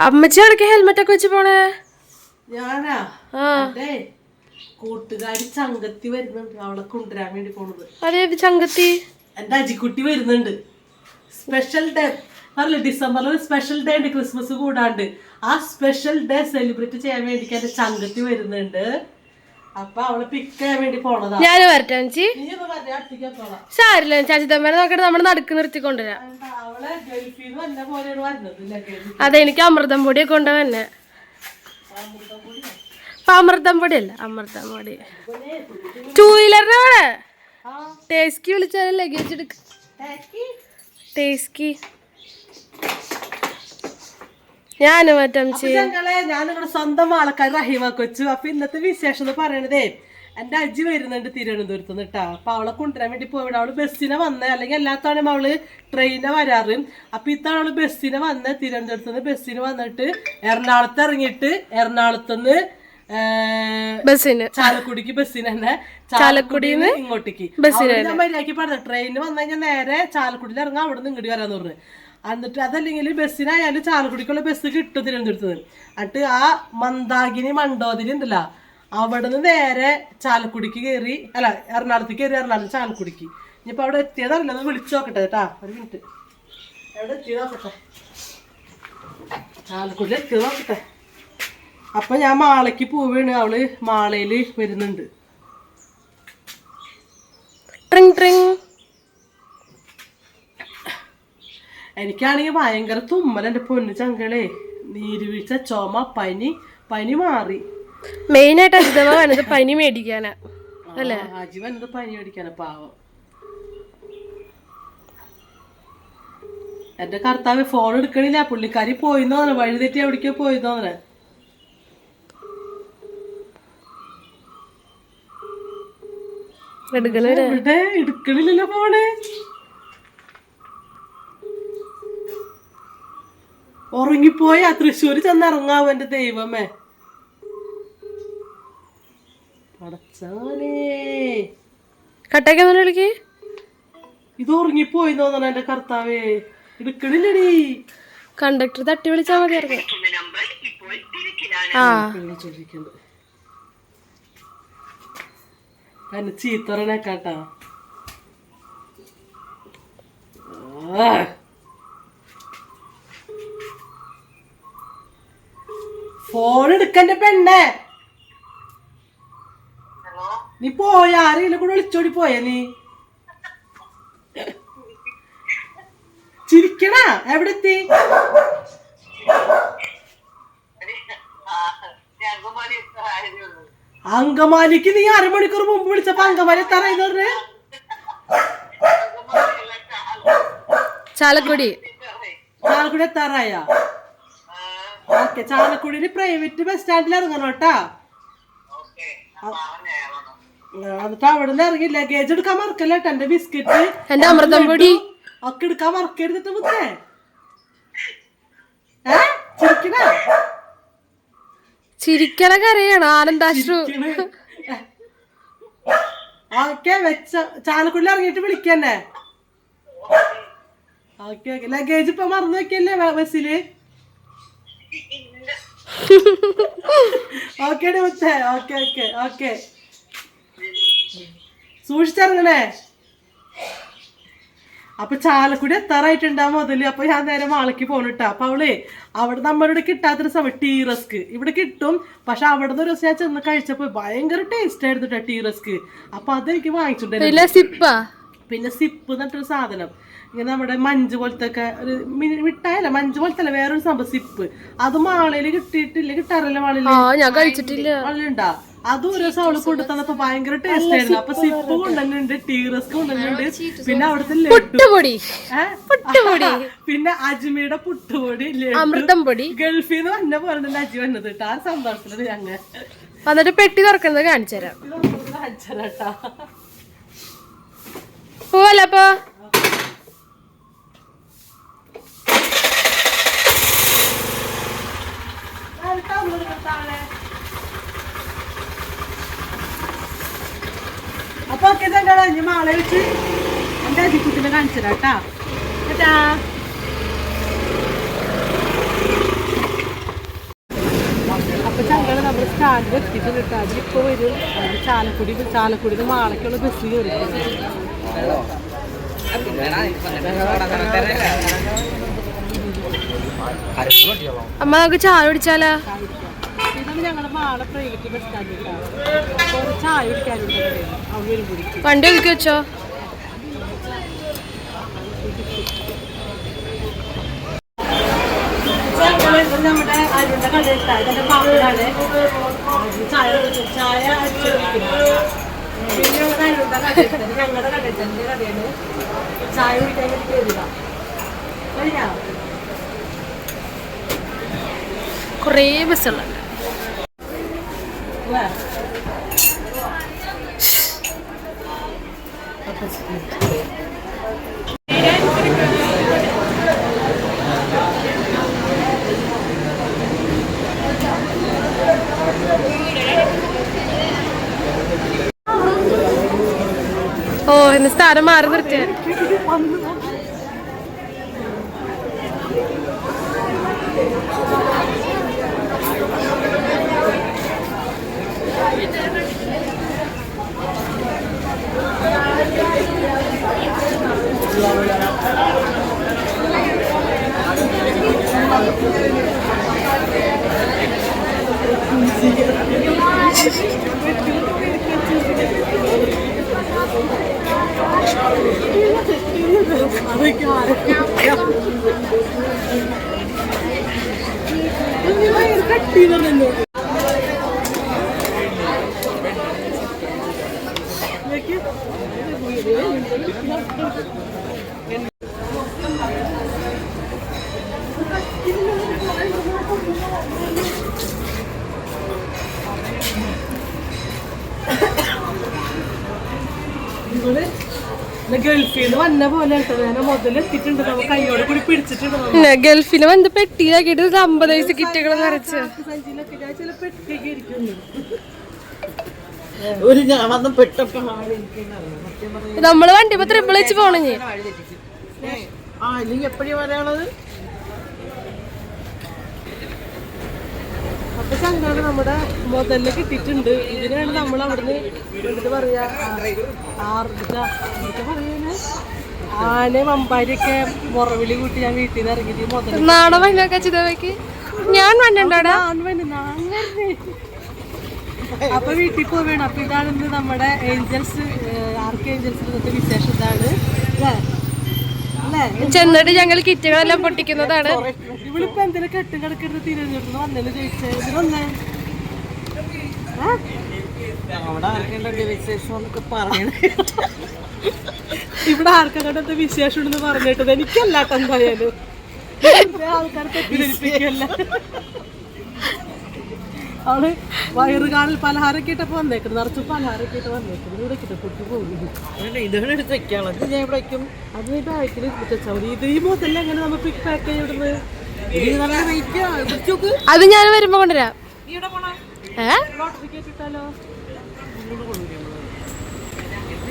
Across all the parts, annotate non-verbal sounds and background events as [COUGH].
അമ്മച്ചി ഇടയ്ക്ക് ഹെൽമെറ്റ് ഒക്കെ വെച്ച് പോണേ? ഞാനാ? കൂട്ടുകാരി ചങ്കത്തി വരുന്നുണ്ട്. അവളെ കൊണ്ടുവരാൻ വേണ്ടി പോണത്. അതേത് ചങ്കത്തി? എന്റെ അജിക്കുട്ടി വരുന്നുണ്ട്. സ്പെഷ്യൽ ഡേ അല്ല ഡിസംബറിൽ ഒരു സ്പെഷ്യൽ ഡേ ഉണ്ട്. ക്രിസ്മസ് കൂടാണ്ട്. ആ സ്പെഷ്യൽ ഡേ സെലിബ്രേറ്റ് ചെയ്യാൻ വേണ്ടി എന്റെ ചങ്കത്തി വരുന്നുണ്ട്. ഞാൻ വരട്ടെ ചേച്ചി സാരില്ല ചാച്ചി തമ്മേനെ നോക്കിയിട്ട് നമ്മൾ നടുക്ക് നിർത്തി കൊണ്ടുവരാം. അതെ എനിക്ക് അമൃതം പൊടിയെ കൊണ്ടുവന്നെ അമൃതം പൊടി? അല്ല അമൃതം പൊടി. ടൂ ആ. ടേസ്കി വിളിച്ചാലും ലഗേജ് എടുക്ക. ടാക്കി. ടേസ്കി ഞാനും മറ്റമ്മച്ചി അപ്പൊ ഞങ്ങളെ ഞാൻ നിങ്ങളുടെ സ്വന്തം ആൾക്കാർ റഹീമ കൊച്ചു. അപ്പൊ ഇന്നത്തെ വിശേഷം എന്ന് പറയണതേ എന്റെ അജ്ജി വരുന്നുണ്ട് തിരുവനന്തപുരത്ത് നിന്ന് കേട്ടാ അപ്പൊ അവളെ കൊണ്ടുവരാൻ വേണ്ടി പോയി അവൾ ബസ്സിനെ വന്നേ. അല്ലെങ്കിൽ എല്ലാത്തവണയും അവൾ ട്രെയിനെ വരാറ്. അപ്പൊ ഇത്തവണ അവൾ ബസ്സിനെ വന്ന്. തിരുവനന്തപുരത്ത് നിന്ന് ബസ്സിന് വന്നിട്ട് എറണാകുളത്ത് ഇറങ്ങിയിട്ട് എറണാകുളത്ത് നിന്ന് ബസ്സിന്. ചാലക്കുടിക്ക് ബസ്സിന് തന്നെ ചാലക്കുടിന്ന് ഇങ്ങോട്ടേക്ക്. ബസ്സിന് ഞാൻ മര്യാദയ്ക്ക് പറഞ്ഞത് ട്രെയിനിന് വന്നു കഴിഞ്ഞാൽ നേരെ ചാലക്കുടിയിൽ ഇറങ്ങാം. അവിടെ നിന്ന് ഇങ്ങോട്ട് വരാന്ന് പറഞ്ഞു. എന്നിട്ട് അതല്ലെങ്കിൽ ബസ്സിനായാലും ചാലക്കുടിക്കുള്ള ബസ് കിട്ടും തിരുവനന്തപുരത്ത് നിന്ന്. എന്നിട്ട് ആ മന്ദാകിനി മണ്ടോതിരി ഉണ്ടല്ലോ അവിടെ നിന്ന് നേരെ ചാലക്കുടിക്ക് കയറി അല്ല എറണാകുളത്തേക്ക് കയറി എറണാകുളം ചാലക്കുടിക്ക്. ഇനിയിപ്പോൾ അവിടെ എത്തിയതല്ല ഒന്ന് വിളിച്ചു നോക്കട്ടെ കേട്ടാ ഒരു മിനിറ്റ് എവിടെ എത്തി നോക്കട്ടെ. ചാലക്കുടി എത്തി നോക്കട്ടെ. അപ്പം ഞാൻ മാളയ്ക്ക് പോവുകയാണ് അവൾ മാളയിൽ വരുന്നുണ്ട്. ട്രിങ് ട്രിങ് എനിക്കാണെങ്കിൽ ഭയങ്കര തുമ്മൽ എന്റെ പൊന്നു ചങ്കളെ. നീരുവീഴ്ച ചുമ പനി പനി മാറി. മെയിനായിട്ട് അജിതമ്മ വേണത് പനി മേടിക്കാനാ. അല്ലേ? അജി വന്നത് പനി മേടിക്കാനാ പാവം. എന്റെ കർത്താവ് ഫോൺ എടുക്കണില്ല. പുള്ളിക്കാരി പോയി തോന്നണ. വഴി തെറ്റി എവിടേക്കോ പോയി തോന്നണ. എടുക്കണില്ലല്ലോ ഫോണ് ഉറങ്ങിപ്പോയാ തൃശ്ശൂർ ചെന്നിറങ്ങാവോ എന്റെ ദൈവമേ? പടച്ചാനേ കട്ടാക്കി ഒന്ന് വിളിക്ക്? ഇത് ഉറങ്ങിപ്പോയി തോന്നണ എന്റെ കർത്താവേ. എടുക്കണില്ലടി. കണ്ടക്ടർ തട്ടി വിളിച്ചാ മതിയായിരുന്നു ആ. എന്നെ ചീത്തറനെ ഫോൺ എടുക്കന്റെ പെണ്ണേ. നീ പോയ ആരെങ്കിലും കൂടെ വിളിച്ചോടി പോയ നീ? ചിരിക്കണ? എവിടെ എത്തി അങ്കമാലിക്ക് നീ അരമണിക്കൂർ മുമ്പ് വിളിച്ചപ്പോ അങ്കമാലി എത്താറായി പറഞ്ഞേ? ചാലക്കുടി. ചാലക്കുടി എത്താറായ? ഓക്കെ ചാലക്കുടിയിൽ പ്രൈവറ്റ് ബസ് സ്റ്റാൻഡിൽ ഇറങ്ങണം കേട്ടാ. എന്നിട്ട് അവിടെ നിന്ന് ഇറങ്ങി ലഗേജ് എടുക്കാൻ മറക്കല്ല കേട്ടോ എന്റെ ബിസ്ക്കറ്റ് എന്റെ അമൃതം പൊടി. ഒക്കെ എടുക്കാൻ മറക്കരുതിട്ട് മുത്തേ. ഏ? ചിരിക്കണേ? ചിരിക്കണ കരയാണ്. ആനന്ദാശ്രു ഓക്കെ വെച്ച ചാലക്കുടിയിൽ ഇറങ്ങിയിട്ട് വിളിക്കന്നെ ഓക്കെ. ഓക്കെ ലഗേജ് ഇപ്പൊ മറന്നു വെക്കല്ലേ ബസ്സിൽ? ഓക്കെ മുത്തേ ഓക്കെ ഓക്കെ ഓക്കെ. സൂക്ഷിച്ചിറങ്ങണേ. അപ്പൊ ചാലക്കുടി എത്താറായിട്ടുണ്ടാ മുതൽ അപ്പൊ ഞാൻ നേരെ മാളയ്ക്ക് പോണിട്ടാ. അപ്പൊ അവളെ അവിടെ നമ്മളിവിടെ കിട്ടാത്തൊരു സമയം ടീ റസ്ക് ഇവിടെ കിട്ടും പക്ഷെ അവിടെ നിന്ന് ഒരു ദിവസം ഞാൻ ചെന്ന് കഴിച്ചപ്പോ ഭയങ്കര ടേസ്റ്റ് ആയിരുന്നു ടീ റസ്ക് അപ്പൊ അതെനിക്ക് വാങ്ങിച്ചിട്ടുണ്ടായിരുന്നു പിന്നെ സിപ്പ് എന്നിട്ടൊരു സാധനം. ഇങ്ങനെ നമ്മുടെ മഞ്ച് പോലത്തെ ഒക്കെ ഒരു മിഠായല്ല മഞ്ച് പോലത്തെ അല്ല വേറൊരു സംഭവം സിപ്പ് അത് മാളയിൽ കിട്ടിയിട്ടില്ല കിട്ടാറില്ല മാളയിൽ ഞാൻ കഴിച്ചിട്ടില്ല. അതിലുണ്ടാ അതും ഒരു ദിവസം അവൾ കൊണ്ടു തന്നപ്പോ ഭയങ്കര ടേസ്റ്റ് ആയിരുന്നു. അപ്പൊ സിപ്പ് കൊണ്ടുവന്നുണ്ട് ടീ റസ്ക് പിന്നെ അവിടുത്തെ പുട്ടുപൊടി. പുട്ടുപൊടി. [LAUGHS] പിന്നെ അജ്മിയുടെ പുട്ടുപൊടി അമൃതം പൊടി. ഗൾഫിൽ നിന്ന് വന്ന പോലെ അജി വന്നത് കേട്ടോ. ആ സന്തോഷത്തിൽ ഞങ്ങൾ വന്നിട്ട് പെട്ടി തുറക്കുന്നത് കാണിച്ചു തരാം അച്ഛനട്ടാ പോവല്ലോ അപ്പൊ? അപ്പൊ ഓക്കെ തന്നെ ഞാൻ മാളെ വെച്ച് എന്റെ അജിക്കുട്ടിനെ കാണിച്ചതാട്ടാ കേട്ടാ? സ്റ്റാൻഡിൽ എത്തിയിട്ടുണ്ട് കേട്ടോ. അതിലിപ്പോൾ വരും ചാലക്കുടി ചാലക്കുടി മാളയ്ക്കുള്ള ബസ് കയറി അമ്മ നമുക്ക് ചായ കുടിച്ചാലാ? ഇതാണ് ഞങ്ങളുടെ മാള പ്രൈവറ്റ് ബസ് സ്റ്റാൻഡ് കേട്ടോ. ചായ കുടിക്കാനുണ്ട്. അവിടെ വണ്ടി ഒതുക്കി വെച്ചോ? നമ്മുടെ അരുണ്ട കട ഇട്ടാ ഇതിന്റെ പാപ്പിലാണ് ചായ ചായ പിന്നെ ഞങ്ങളുടെ അരുണ്ട കട ഇട്ടത് ഞങ്ങളുടെ കട ഇട്ടതിന്റെ കടയാണ്. ചായ കുടിക്കാൻ വേണ്ടി കയറിയതാ കഴിഞ്ഞാ കുറേ ബസ്സുകളുണ്ട് Thank ഓ സ്ഥാനം മാറി നിർത്തിയ കട്ടി പറഞ്ഞു ഇവൾ ഗൾഫിൽ വന്ന പോലെ കേട്ടോ ഞാൻ മുതലെത്തിയിട്ടുണ്ട് നമ്മൾ കൈയോടെ കൂടി പിടിച്ചിട്ടുണ്ട് നമ്മൾ. ഗൾഫിൽ വന്ന് പെട്ടിയിലാക്കിയിട്ട് ഒരു അമ്പത് വയസ്സ് കിറ്റുകൾ നിറച്ച് ഒരു ഞാൻ വന്ന് പെട്ടപ്പോ നമ്മൾ വണ്ടി ഇപ്പൊ ത്രിപ്പിൾ വെച്ച് പോണേ ആ ഇല്ലെങ്കിൽ എപ്പോഴും വരാനുള്ളത്? അപ്പൊ നമ്മുടെ മുതലിൽ കിട്ടിയിട്ടുണ്ട്. ഇതിനാണ് നമ്മൾ അവിടുന്ന് എന്ത് പറയാ ആർജിച്ച പറയുന്നത് ആന വമ്പാരിയൊക്കെ മുറവിളി കൂട്ടി ഞാൻ വീട്ടിൽ നിന്ന് ഇറങ്ങിയിട്ട് മുതൽ നാളെ വൈകുന്നേരം ചിതവയ്ക്ക് ഞാൻ വന്നിട്ടുണ്ടോടാ അപ്പൊ വീട്ടിൽ പോവേണം അപ്പൊ ഇതാണ് നമ്മുടെ ഏഞ്ചൽസ് ആർക്ക് ഏഞ്ചൽസിന്റെ വിശേഷം ഇതാണ്. അല്ലേ? ചെന്നിട്ട് ഞങ്ങൾ കിറ്റുകളെല്ലാം പൊട്ടിക്കുന്നതാണ്. ഇവളിപ്പോ എന്തിനാ കെട്ടും അവിടെ വിശേഷം എന്നൊക്കെ ഇവിടെ ആർക്കങ്ങോട്ട് വിശേഷം ഉണ്ടെന്ന് പറഞ്ഞിട്ടത് എനിക്കല്ലാട്ടോ എന്തായാലും. വെറുതെ അവൾ വയറുകാളിൽ പലഹാരമൊക്കെ ഇട്ടപ്പോ വന്നേക്കുന്നു. നിറച്ച് പലഹാരമൊക്കെ ഇട്ട് വന്നേക്കുന്നു. ഇവിടെ കിட்ட പൊട്ടി പോകുന്നു. ഇതാണ് എടുത്ത് വെക്കാനുള്ളത് ഇത് ഞാൻ ഇവിടെ വയ്ക്കും അത് ബാക്കിൽ വെച്ചാൽ മതി ഇത് ഈ മുതൽ എങ്ങനെ നമ്മൾ പിക്ക് പാക്ക് ചെയ്തിടുന്നത് അത് ഞാൻ വരുമ്പോ കൊണ്ടുവരാം. നീ ഇവിടെ പോണ? ഏ? ഇട്ടാലോ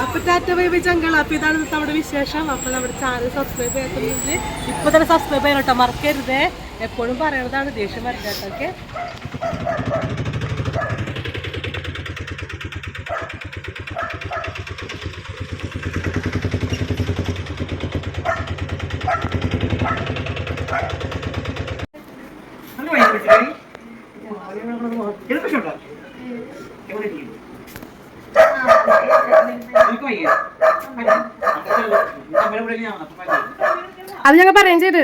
അപ്പൊ ടാറ്റ ബൈ ബൈ ചങ്കൾ അപ്പൊ ഇതാണ് നമ്മുടെ വിശേഷം. അപ്പൊ നമ്മുടെ ചാനൽ സബ്സ്ക്രൈബ് ചെയ്യാത്തുണ്ടെങ്കിൽ ഇപ്പൊ തന്നെ സബ്സ്ക്രൈബ് ചെയ്യണം കേട്ടോ. മറക്കരുതേ. എപ്പോഴും പറയണതാണ് ദേഷ്യം വരണ്ടാട്ടൊക്കെ അത് ഞങ്ങൾ പറയും ചെയ്ത്.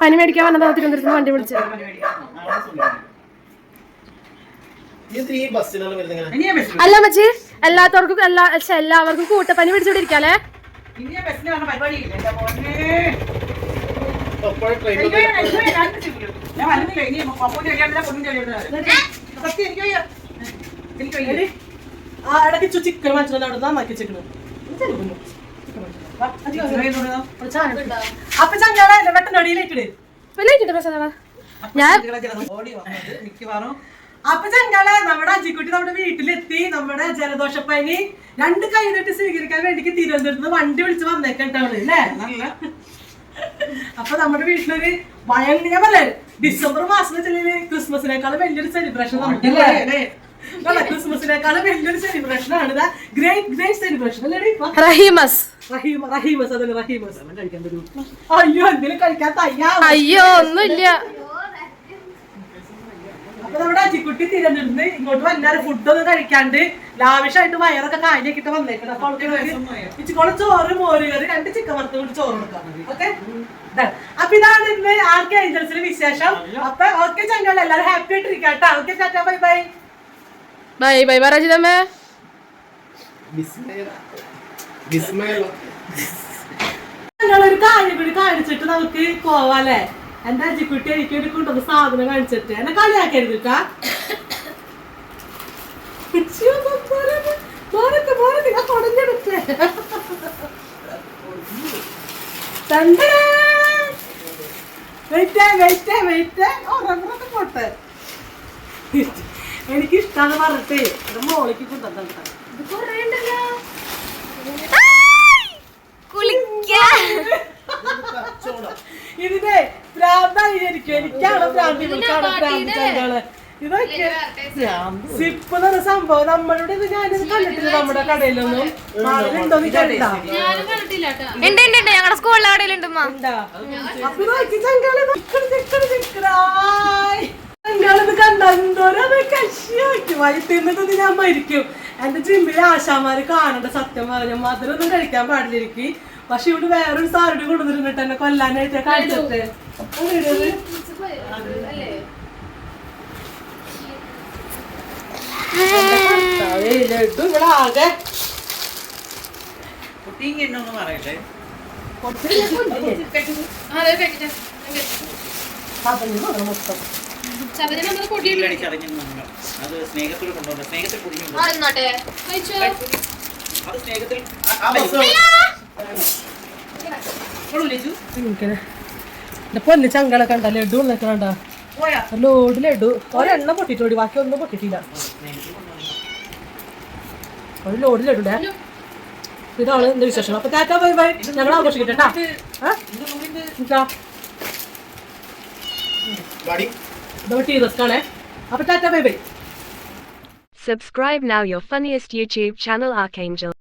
പനി മേടിക്കാൻ വന്നതാ തിരുവനന്തപുരത്ത് വണ്ടി വിളിച്ചത്. ഈ ബസ്സിനാണ് വരുന്നത് അല്ല മച്ചി എല്ലാത്തവർക്കും എല്ലാ എല്ലാവർക്കും കൂട്ടപ്പനി എനിക്ക് ഇരിക്കാലേ ആ ഇടയ്ക്ക് ചിക്കൻ വാങ്ങിച്ചത് അവിടെ നന്നാക്കി ചിക്കൻ. അപ്പൊ ചങ്കാളെ വെട്ടനടിയിലേക്കിട് ഞാൻ മിക്കവാറും. അപ്പൊ ചങ്കാളെ നമ്മുടെ അജിക്കുട്ടി നമ്മുടെ വീട്ടിലെത്തി. നമ്മുടെ ജലദോഷപ്പനി രണ്ട് കൈയിലിട്ട് സ്വീകരിക്കാൻ വേണ്ടി തിരുവനന്തപുരത്ത് വണ്ടി വിളിച്ച് വന്നേക്കട്ടാണ് അല്ലേ? നല്ല. അപ്പൊ നമ്മുടെ വീട്ടിലൊരു ഭയങ്കര ഡിസംബർ മാസം വെച്ചാൽ ക്രിസ്മസിനേക്കാളും വലിയൊരു സെലിബ്രേഷൻ നമുക്ക് ക്രിസ്മസിനേക്കാളും വലിയൊരു സെലിബ്രേഷൻ ആണ് ഗ്രേറ്റ് ഗ്രേറ്റ് സെലിബ്രേഷൻ അല്ലേ റഹീമസ്. റഹീമ റഹീമസ് റഹീമസ്. കഴിക്കാൻ തരൂ അയ്യോ എന്തെങ്കിലും കഴിക്കാൻ തയ്യാ? അയ്യോ ഒന്നുമില്ല. അപ്പൊ നമ്മുടെ അജിക്കുട്ടി തിരഞ്ഞെടുത്ത് ഇങ്ങോട്ട് വന്നാൽ ഫുഡൊന്നും കഴിക്കാണ്ട്. ലാവിഷായിട്ട് വയറൊക്കെ കാലിയാക്കിട്ട് വന്നേക്കണം. അപ്പൊ ഇച്ചിക്കോളെ ചോറ് മോര് കറി രണ്ട് ചിക്കൻ വറുത്ത് കൂടി ചോറ് കൊടുക്കാം ഓക്കെ അപ്പൊ ഇതാണ് ഇന്ന് ആർക്ക് ഏഞ്ചൽസിന് വിശേഷം. അപ്പൊ ഓക്കെ ചങ്കള എല്ലാവരും ഹാപ്പി ആയിട്ടിരിക്കാം കേട്ടോ okay bye bye bye bye bye പറജിതമ്മേ ഞങ്ങളൊരു കാര്യം കൂടി കാണിച്ചിട്ട് നമുക്ക് പോവാല്ലേ എന്റെ അജിക്കുട്ടി എനിക്ക് വേണ്ടി കൊണ്ടുവന്ന സാധനം കാണിച്ചിട്ട്? എന്നെ കളിയാക്കരുത് കേട്ടാ. ഓ, റബ്ബറൊക്കെ പോട്ടെ. എനിക്ക് ഇഷ്ടാന്ന് പറഞ്ഞിട്ടേ എന്റെ മോളിക്ക് കൊണ്ടുവന്ന ഇതിനെ ഭ്രാന്തായിരിക്കും എനിക്കാണ് ഭ്രാന്തി? ഇവൾക്കാണ് ഭ്രാന്തി ചങ്കൾ ഇതൊക്കെ സിപ്പ് എന്ന് പറഞ്ഞ സംഭവം നമ്മളുടെ ഇത് ഞാനിത് കണ്ടിട്ടില്ല നമ്മുടെ കടയിലൊന്നും. മാളിലുണ്ടോ നീ കണ്ടാ ഉണ്ട് ഉണ്ട് ഉണ്ട് ഞങ്ങളുടെ സ്കൂളിലെ കടയിലുണ്ട്? അപ്പൊ നോക്കി ചങ്കൾ. ചങ്കളിത് കണ്ട? എന്തോരം കശിയാക്കി. തിന്നിട്ട് ഞാൻ മരിക്കും. എന്റെ ജിമ്മിലെ ആശാമാര് കാണണ്ട സത്യം പറഞ്ഞ. മധുരമൊന്നും കഴിക്കാൻ പാടില്ലിരിക്കും പക്ഷെ ഇവിടെ വേറൊരു സാറിന് കൊണ്ടുവന്നിരുന്നിട്ട് എന്നെ കൊല്ലാനായിട്ട് കഴിച്ചിട്ട് ഇങ്ങനെ ഇവിടെ ആകെ കുട്ടിയും എന്നൊന്ന് പറയട്ടെ അത് സ്നേഹത്തിൽ കൊണ്ടുവന്ന സ്നേഹത്തിൽ അത് സ്നേഹത്തിൽ. എന്റെ പൊന്ന് ചങ്കളെ കണ്ട ലഡു നിൽക്കണ്ട ലോഡ് ലഡു. ഒരെണ്ണം പൊട്ടിട്ടോടി ബാക്കി ഒന്നും പൊട്ടിട്ടില്ല ഒരു ലോഡ് ലഡുടെ ഇതാണ് എന്റെ വിശേഷം? അപ്പൊ ടാറ്റ ബൈ ബൈ. ഞങ്ങൾ ആഘോഷിക്കട്ടെ ഇതോ ടീ റിസ്ക് ആണേ അപ്പൊ tata bye bye Subscribe now your funniest YouTube channel Archangel.